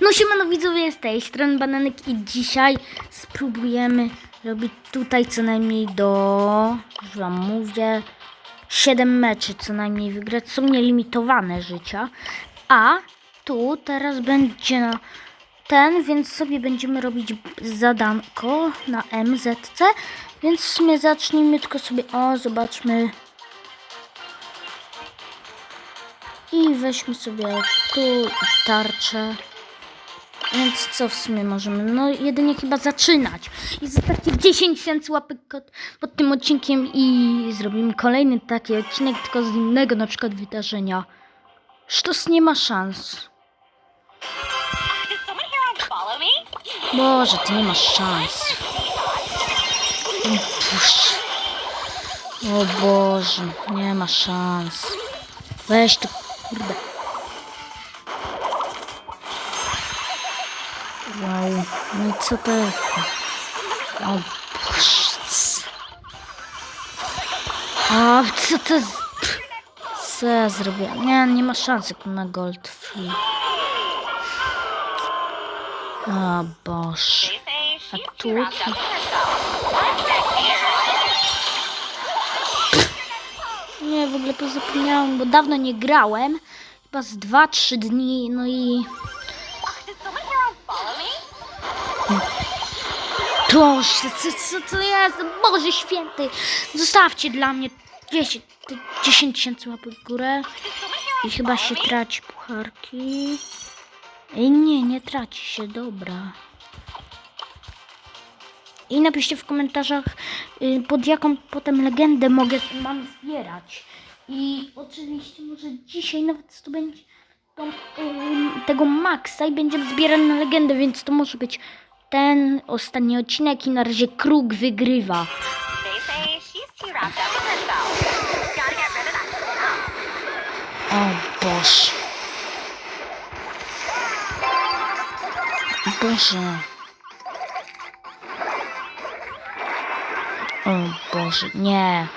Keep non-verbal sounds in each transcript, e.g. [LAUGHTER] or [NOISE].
No siemano widzowie, z tej strony Bananek i dzisiaj spróbujemy robić tutaj co najmniej do, już wam mówię, 7 meczy co najmniej wygrać. Są nielimitowane życia. A tu teraz będzie ten, więc sobie będziemy robić zadanko na MZC. Więc w sumie zacznijmy tylko sobie, o zobaczmy. I weźmy sobie tu tarczę. Więc co w sumie możemy? No jedynie chyba zaczynać. I zostawcie 10 tysięcy łapek pod, tym odcinkiem i zrobimy kolejny taki odcinek, tylko z innego na przykład wydarzenia. Sztos nie ma szans. Boże, ty nie masz szans. Puść. O Boże, nie ma szans. Weź to, kurde. No co to jest? O O, co to jest? Co ja zrobiłam? Nie, nie ma szans jak na gold free. O say A tu? Nie, w ogóle pozapomniałam, bo dawno nie grałem. Chyba z 2-3 dni, no i... Proszę, co, co to jest? Boże święty! Zostawcie dla mnie 10 ty- 10 tysięcy łapek w górę. I chyba się traci pucharki. Ej, nie, nie traci się, dobra. I napiszcie w komentarzach, y, pod jaką potem legendę mogę, mam zbierać. I oczywiście może dzisiaj nawet to będzie tą, ym, tego Maxa i będziemy zbierać na legendę, więc to może być ten ostatni odcinek i na razie kruk wygrywa. O Boże. Boże. O Boże, nie.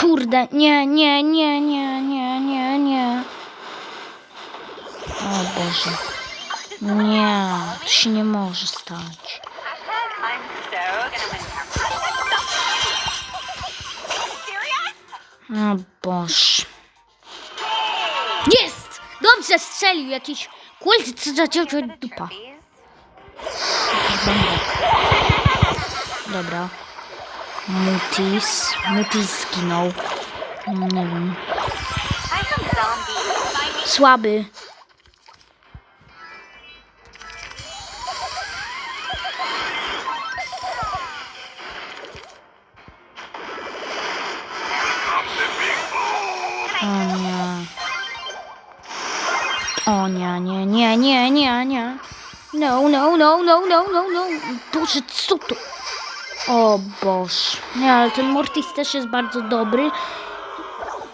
Kurde, nie, nie, nie, nie, nie, nie. O Boże. Nie, to się nie może stać. O Boże. Jest! Dobrze strzelił jakiś kult, co zaciął dupa. Dobra. Mutis. Mutis zginął. Nie wiem. Me. Słaby. No, no, no. Boże, co to? O Boże. Nie, ale ten Mortis też jest bardzo dobry.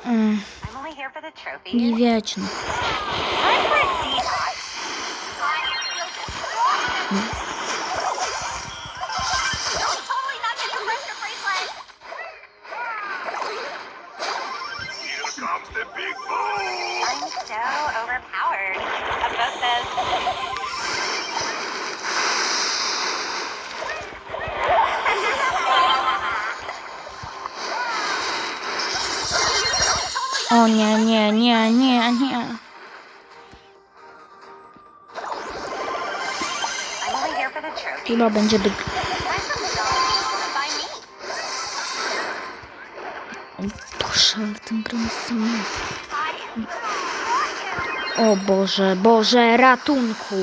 Mm, nie wiecie. No. Here comes the big boom! I'm so overpowered. A vote says. O nie, nie, nie, nie, nie. Chyba będzie me. Boże, ale ten sam. O Boże, Boże, ratunku.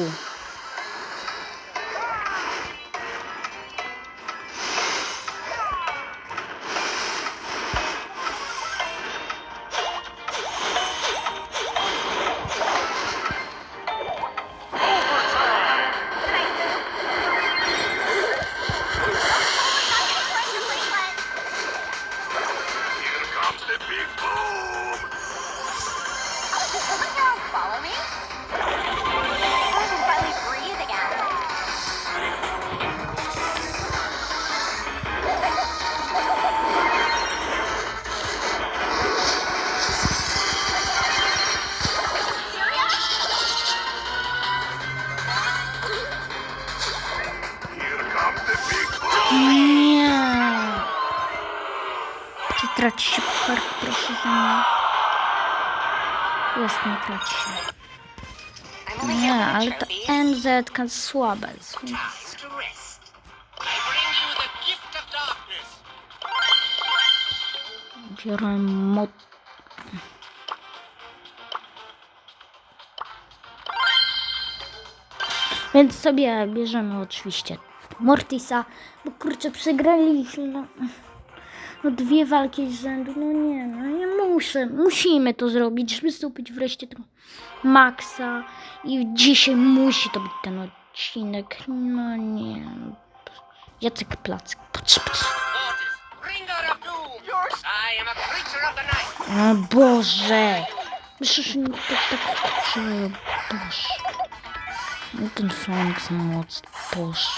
Nie. Jest, here Nie, ale to. NZ słabe, więc... Biorę mod... Więc sobie bierzemy oczywiście Mortisa, bo kurczę przegraliśmy no, no dwie walki z rzędu, no nie, no nie muszę, musimy to zrobić, żeby zdobyć wreszcie tego Maxa i dzisiaj musi to być ten odcinek, no nie, Jacek Placek, the night. O Boże! Przecież nie tak, tak, kurczę, Boże. No ten Frank za mocny, Boże.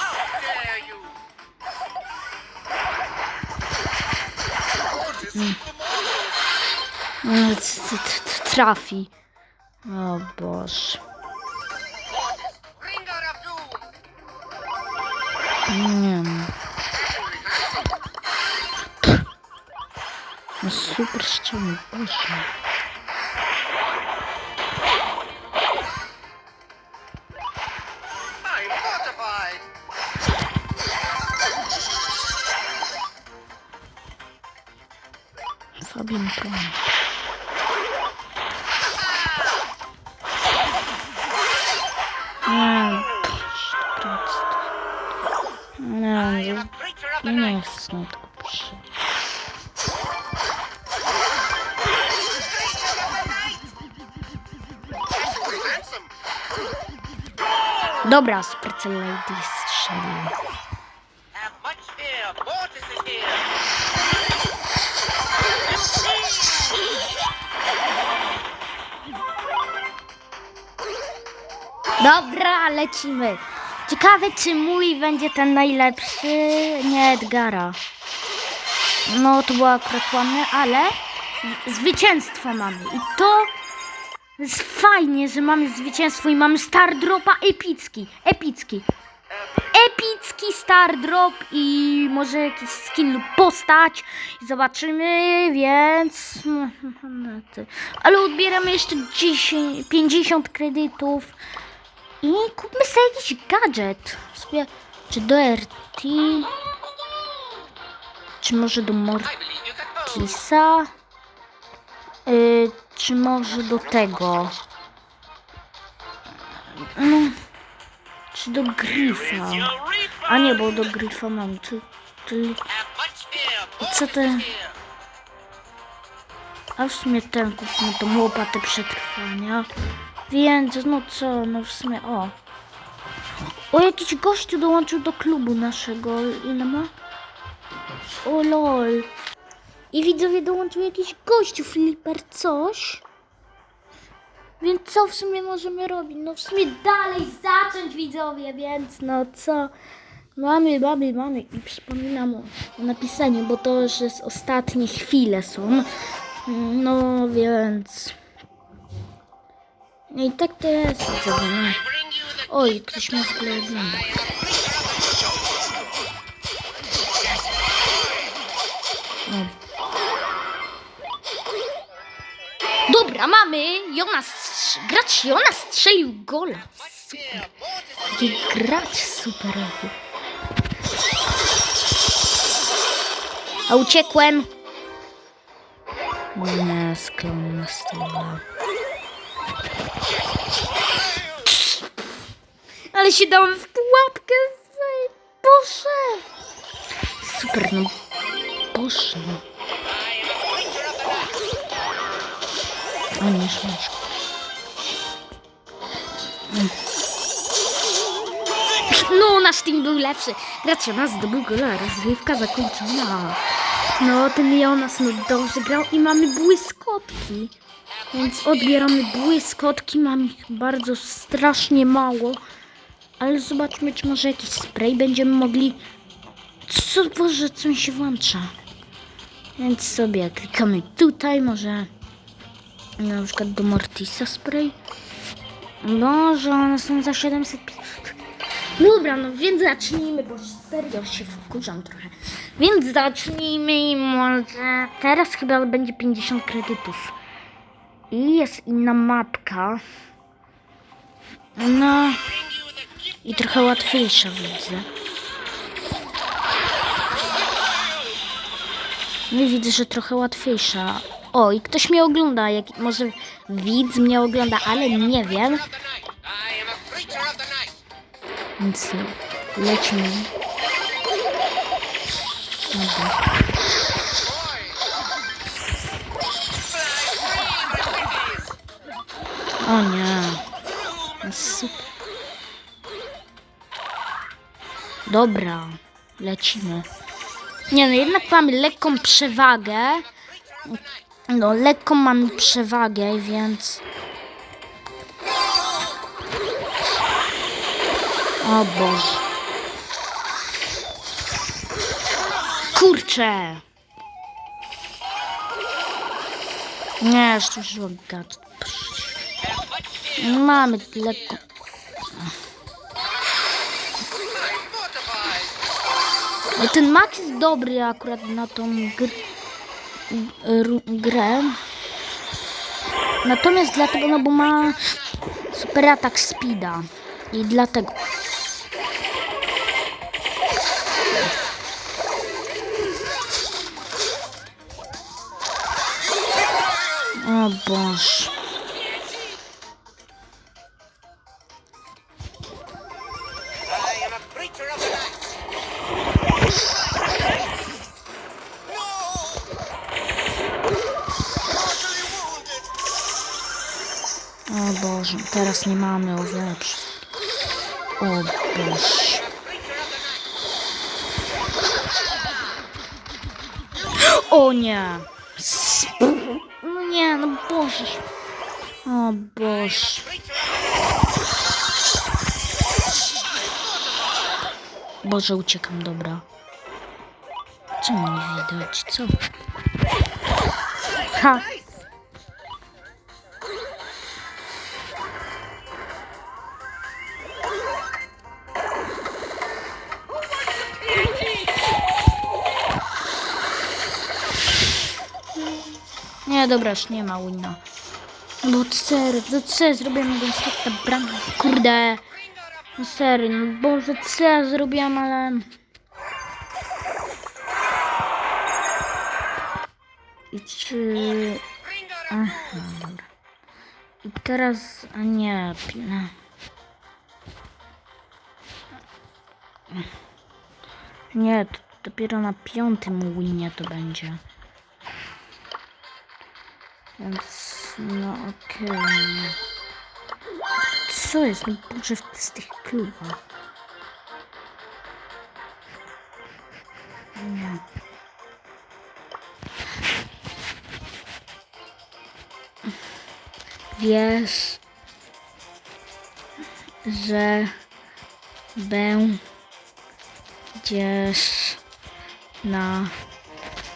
How Trafi. O Boże. Nie wiem. No super ściany, Boże. Dobra, Supercell Lady here. Dobra, lecimy. Ciekawe, czy mój będzie ten najlepszy. Nie Edgara. No, to było akurat ale zwycięstwo mamy. I to fajnie, że mamy zwycięstwo i mamy Star Dropa epicki. Epicki. Epicki Star Drop i może jakiś skin lub postać. Zobaczymy, więc... [LAUGHS] Ale odbieramy jeszcze 10, 50 kredytów. I kupmy sobie jakiś gadżet. Sobie, czy do RT, czy może do. Mortisa, y, czy może do tego. No, czy do Grifa. A nie, bo do Grifa mam. Czy, fear. co here. A w sumie ten kupmy tą łopatę przetrwania. Więc no co, no w sumie o. O, jakiś gościu dołączył do klubu naszego. Ile ma? O lol. I widzowie dołączył jakiś gościu, Flipper, coś. Więc co w sumie możemy robić? No w sumie dalej zacząć widzowie, więc no co? Mamy, mamy, mamy i przypominam o, napisaniu, bo to już jest ostatnie chwile są. No więc... No i tak to jest no. Oj, ktoś mnie w ogóle ogląda. Dobra, mamy! Jonas, strz- gracz Jonas strzelił gola. Mortis Jaki gracz superowy. A uciekłem. Nie, sklon na stole. Ale się dałem w pułapkę. Boże. Super, no. Boże. no. O nie. No, nasz team był lepszy. Gracz nas zdobył gola, rozgrywka zakończona. No, ten Jonas no dobrze grał i mamy błyskotki. Więc odbieramy błyskotki, mamy ich bardzo strasznie mało. Ale zobaczmy, czy może jakiś spray będziemy mogli... Co, Boże, co mi się włącza? Więc sobie klikamy tutaj, może na przykład do Mortisa spray. Boże, one są za 700. Dobra, no więc zacznijmy, bo serio się wkurzam trochę. Więc zacznijmy i może... Teraz chyba będzie 50 kredytów. I jest inna mapka. No... I trochę łatwiejsza widzę. No i widzę, że trochę łatwiejsza. O, i ktoś mnie ogląda. Jak, może widz mnie ogląda, ale nie wiem. Więc lecimy. Dobra. O nie. Super. Dobra, lecimy. Nie no, jednak mamy lekką przewagę. No, lekką mamy przewagę, więc... O Boże. Kurczę. Nie, już gadać. Mamy lekko. No, Ten mak jest dobry akurat na tą gr r- grę. Natomiast dlatego, no bo ma super atak speeda. I dlatego. O Boże. Teraz nie mamy o wiele przy- O night. O nie. No nie, no Boże. O. Creature Boże, uciekam, dobra. Czemu nie widać? Co? Ha! Nie, dobra, już nie ma wina. Bo ser, do C zrobiłem go ostatnia bramka. Kurde. No serio, no Boże, co ja zrobiłam, ale... I czy... Aha, dobra. I teraz... A nie, pina. Nie, to dopiero na piątym winie to będzie. Więc... No okej. Co jest? No Boże, z tych klubach. Wiesz, że będziesz na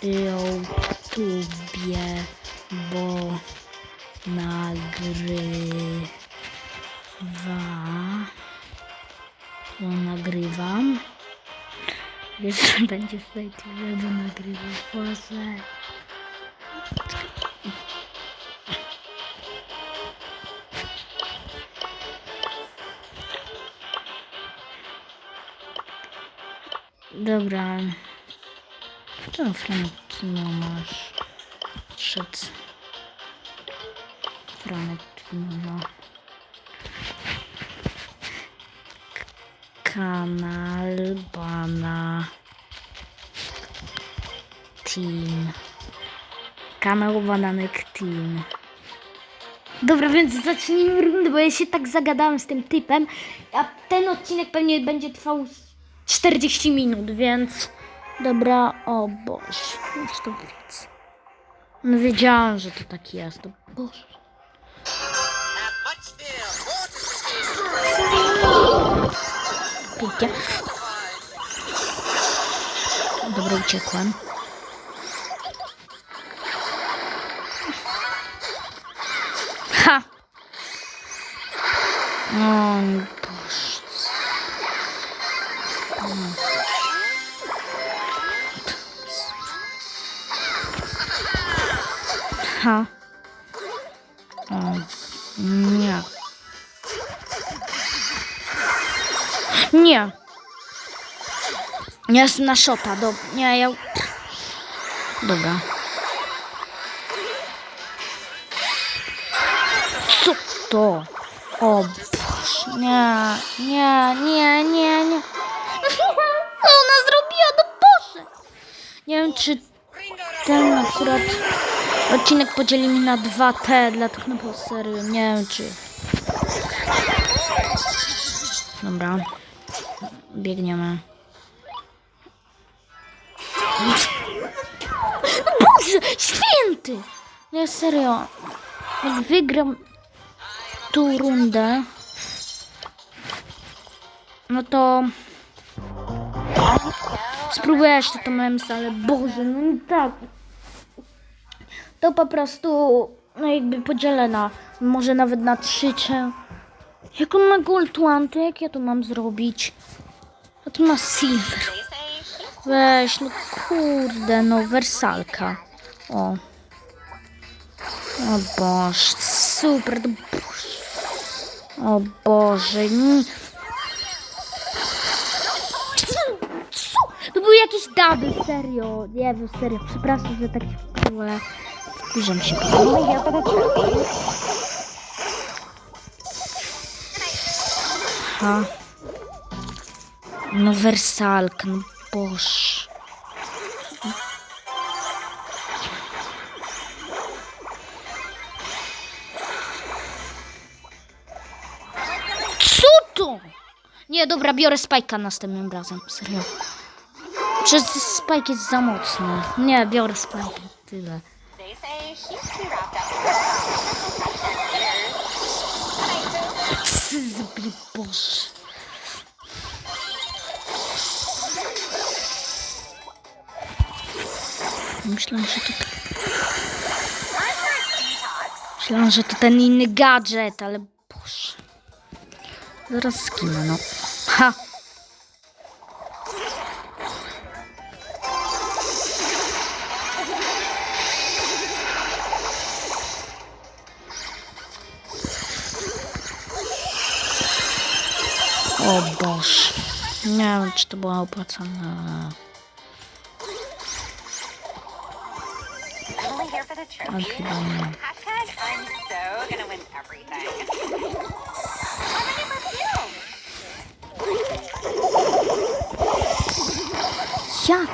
YouTubie, bo nagry dwa. Bo nagrywam. Wiesz, że będziesz na YouTube, bo nagrywam. Boże. Dobra. To Franek, no masz. Przed. Franek, no. kanał Bana Team. Kanał Bananek Team. Dobra, więc zacznijmy rundę, bo ja się tak zagadałem z tym typem, a ten odcinek pewnie będzie trwał z 40 minut, więc... Dobra, o Boże, już to widzę. No wiedziałam, że to tak jest, o Boże. Петя. Добре, очікуємо. Ха! Ой, боже. Ха. Ой, нет. Nie. Nie jest na szota, do... Nie, ja... Dobra. Co to? O Boże, nie, nie, nie, nie, nie. [LAUGHS] Co ona zrobiła? No Boże! Nie wiem, czy ten akurat odcinek podzielimy na dwa te, dlatego no serio, nie wiem, czy... Dobra. Biegniemy. Boże, święty! Nie, serio. Jak wygram tą rundę, no to spróbuję jeszcze to mems, ale Boże, no nie tak. To po prostu, no jakby podzielę na, może nawet na trzy, czy... Jak on ma gold one, to jak ja to mam zrobić? A tu ma silver. Weź, no kurde, no wersalka. O. O Boże, super, to Boże. O Boże. Co? Co? To był jakiś double, serio. Nie wiem, serio, przepraszam, że tak się wkurzyłem, się. No, ja tak Ha. No wersalka, no Boże. Co to? Nie, dobra, biorę spajka następnym razem, serio. Przecież spajk jest za mocny. Nie, biorę spajka, tyle. They Myślałam, że to... Myślałam, że to ten inny gadżet, ale Boże. Zaraz skinę, no. Ha! O Boże. Nie wiem, czy to było opłacalne, for the ale trophy. chyba nie. Hashtag I'm so gonna win everything. I'm ready for field. Jak?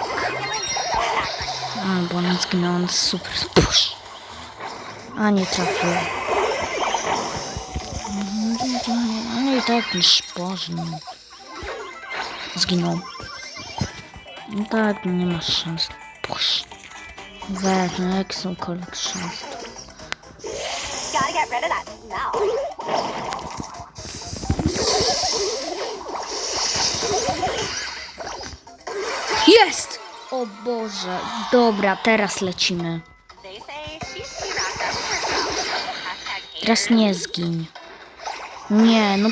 A, bo on zginął, on super. Pusz. A, nie trafił. No i tak niż Boże. no. Zginął. No Weź, no jak that smell. Jest! O Boże. Dobra, teraz lecimy. Teraz nie zgiń. Nie, no.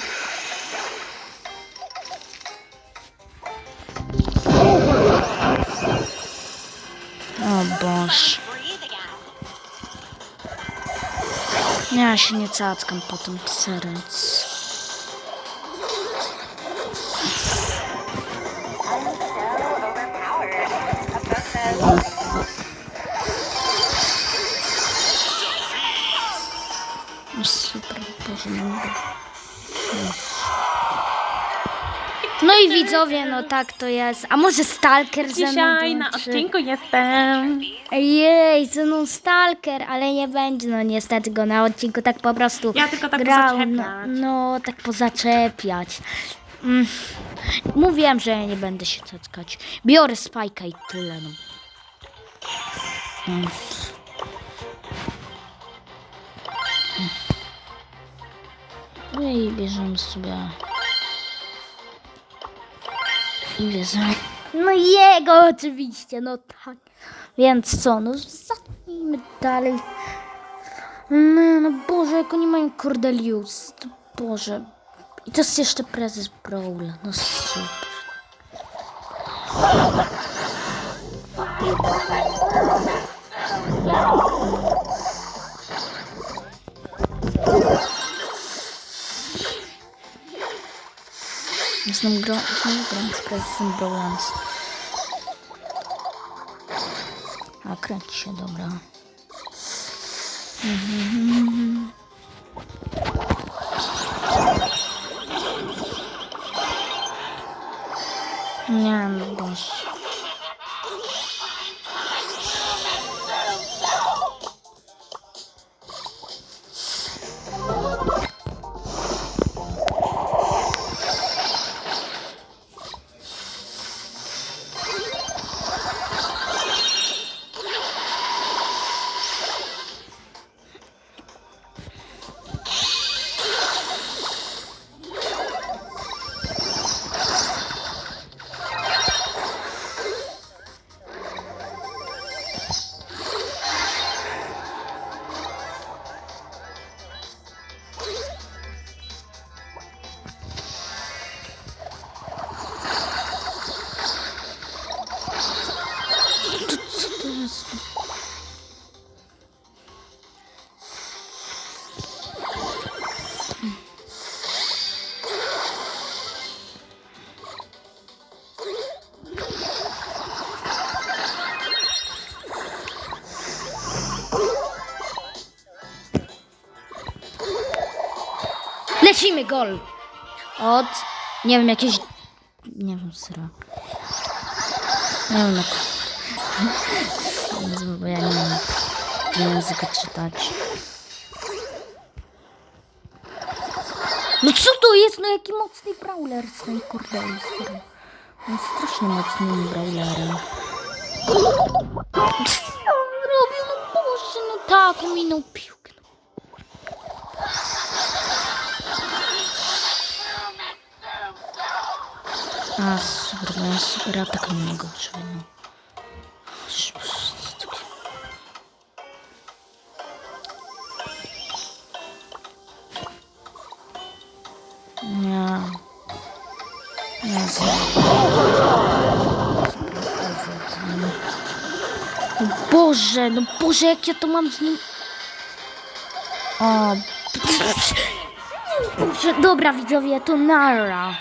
So overpowered. A book says No Super, Boże, no. No i widzowie, no tak to jest. A może Stalker ze mną Dzisiaj na dołączy? odcinku jestem. Jej, ze mną Stalker, ale nie będzie, no niestety go na odcinku tak po prostu Ja tylko tak grał, no, pozaczepiać. no, tak pozaczepiać. Mm. Mówiłem, że ja nie będę się cackać. Biorę spajka i tyle, no. Mm. No i bierzemy sobie... I. No jego oczywiście, no tak. Więc co, no zacznijmy dalej. No, no Boże, jak oni mają Cordelius. Boże. I to jest jeszcze prezes Brawla. No super. Znowu gra, znowu gram z prezesem Brawlance. A kręci się, dobra. Mhm. Lecimy gol! Od, nie wiem, jakieś, nie wiem, serio. Nie wiem, jak [LAUGHS] Jezu, bo ja nie wiem języka czytać. No co to jest? No jaki mocny brawler z tej kurde jest. On jest strasznie mocnym brawlerem. Co on robił? No Boże, no tak, minął piłkę. A, super, no jest super atak na niego trzeba. Nie. Nie znam. O Boże, no Boże, jak ja to mam z nim... O... Boże, dobra widzowie, to nara.